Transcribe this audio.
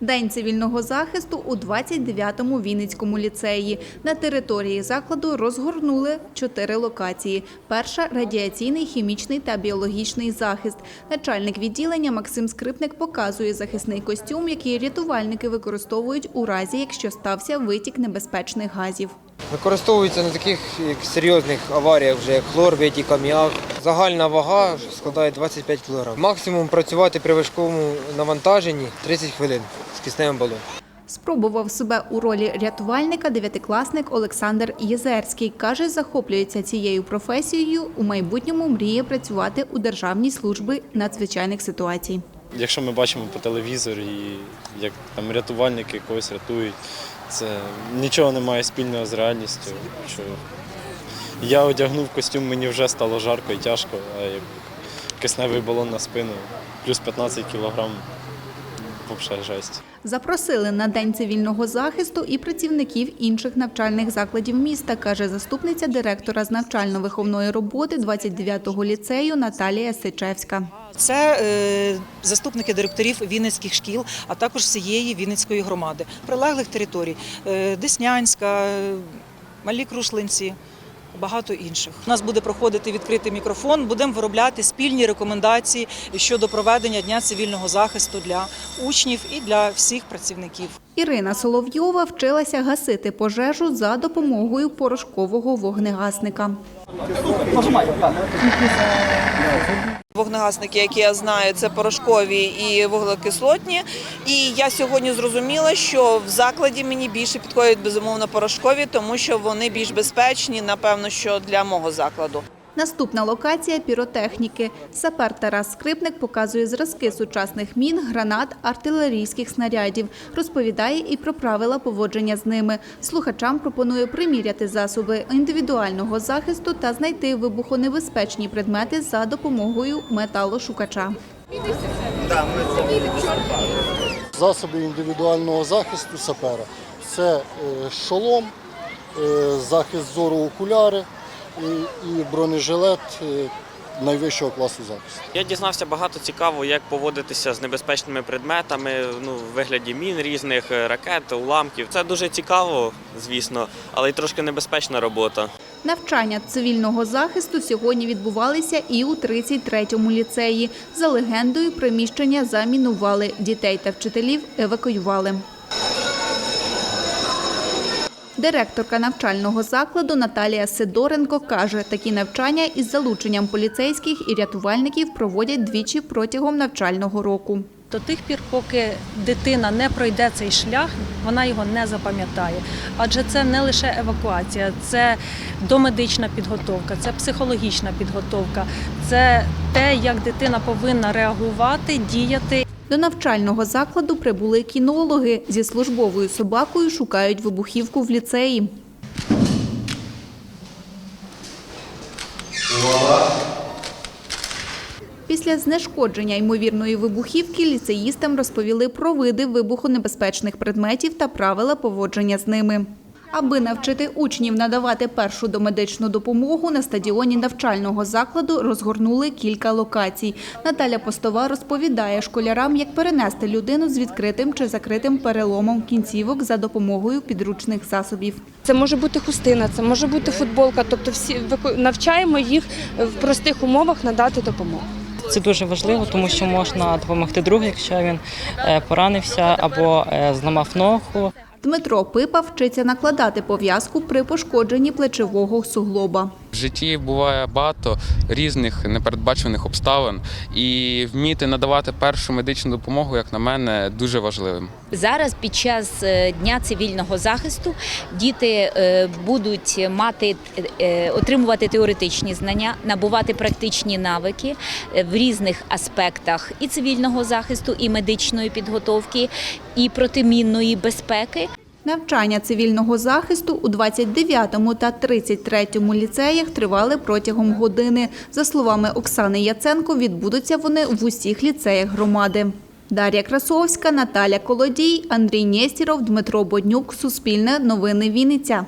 День цивільного захисту у 29-му Вінницькому ліцеї. На території закладу розгорнули чотири локації. Перша – радіаційний, хімічний та біологічний захист. Начальник відділення Максим Скрипник показує захисний костюм, який рятувальники використовують у разі, якщо стався витік небезпечних газів. Використовується на таких як серйозних аваріях, вже як хлор, витік, аміак. Загальна вага складає 25 кг. Максимум працювати при важкому навантаженні 30 хвилин з кисневим балоном. Спробував себе у ролі рятувальника дев'ятикласник Олександр Єзерський. Каже, захоплюється цією професією. У майбутньому мріє працювати у Державній службі надзвичайних ситуацій. Якщо ми бачимо по телевізорі, як там рятувальники когось рятують, це нічого не має спільного з реальністю. Що я одягнув костюм, мені вже стало жарко і тяжко, а як кисневий балон на спину, плюс 15 кілограм, взагалі жесть. Запросили на День цивільного захисту і працівників інших навчальних закладів міста, каже заступниця директора з навчально-виховної роботи 29-го ліцею Наталія Сичевська. Це е, заступники директорів Вінницьких шкіл, а також всієї Вінницької громади, прилеглих територій е, Деснянська, е, Малі Крушлинці. Багато інших. У нас буде проходити відкритий мікрофон. Будемо виробляти спільні рекомендації щодо проведення дня цивільного захисту для учнів і для всіх працівників. Ірина Соловйова вчилася гасити пожежу за допомогою порошкового вогнегасника. Вогнегасники, які я знаю, це порошкові і вуглекислотні. І я сьогодні зрозуміла, що в закладі мені більше підходять безумовно порошкові, тому що вони більш безпечні, напевно, що для мого закладу. Наступна локація піротехніки. Сапер Тарас Скрипник показує зразки сучасних мін, гранат, артилерійських снарядів. Розповідає і про правила поводження з ними. Слухачам пропонує приміряти засоби індивідуального захисту та знайти вибухонебезпечні предмети за допомогою металошукача. Засоби індивідуального захисту сапера це е, шолом, е, захист зору окуляри і, бронежилет е, найвищого класу захисту. Я дізнався багато цікаво, як поводитися з небезпечними предметами, ну, в вигляді мін різних, е, ракет, уламків. Це дуже цікаво, звісно, але й трошки небезпечна робота. Навчання цивільного захисту сьогодні відбувалися і у 33-му ліцеї. За легендою, приміщення замінували, дітей та вчителів евакуювали. Директорка навчального закладу Наталія Сидоренко каже, такі навчання із залученням поліцейських і рятувальників проводять двічі протягом навчального року. До тих пір, поки дитина не пройде цей шлях, вона його не запам'ятає. Адже це не лише евакуація, це домедична підготовка, це психологічна підготовка, це те, як дитина повинна реагувати, діяти До навчального закладу прибули кінологи. Зі службовою собакою шукають вибухівку в ліцеї. Після знешкодження ймовірної вибухівки ліцеїстам розповіли про види вибухонебезпечних предметів та правила поводження з ними. Аби навчити учнів надавати першу домедичну допомогу, на стадіоні навчального закладу розгорнули кілька локацій. Наталя Постова розповідає школярам, як перенести людину з відкритим чи закритим переломом кінцівок за допомогою підручних засобів. Це може бути хустина, це може бути футболка. Тобто всі навчаємо їх в простих умовах надати допомогу. Це дуже важливо, тому що можна допомогти другу, якщо він е, поранився або е, зламав ногу. Дмитро Пипа вчиться накладати пов'язку при пошкодженні плечового суглоба. В житті буває багато різних непередбачених обставин, і вміти надавати першу медичну допомогу, як на мене, дуже важливим. Зараз під час е, дня цивільного захисту діти е, будуть мати е, отримувати теоретичні знання, набувати практичні навики в різних аспектах і цивільного захисту, і медичної підготовки, і протимінної безпеки. Навчання цивільного захисту у 29-му та 33-му ліцеях тривали протягом години. За словами Оксани Яценко, відбудуться вони в усіх ліцеях громади. Дар'я Красовська, Наталя Колодій, Андрій Нєстіров, Дмитро Боднюк. Суспільне новини Вінниця.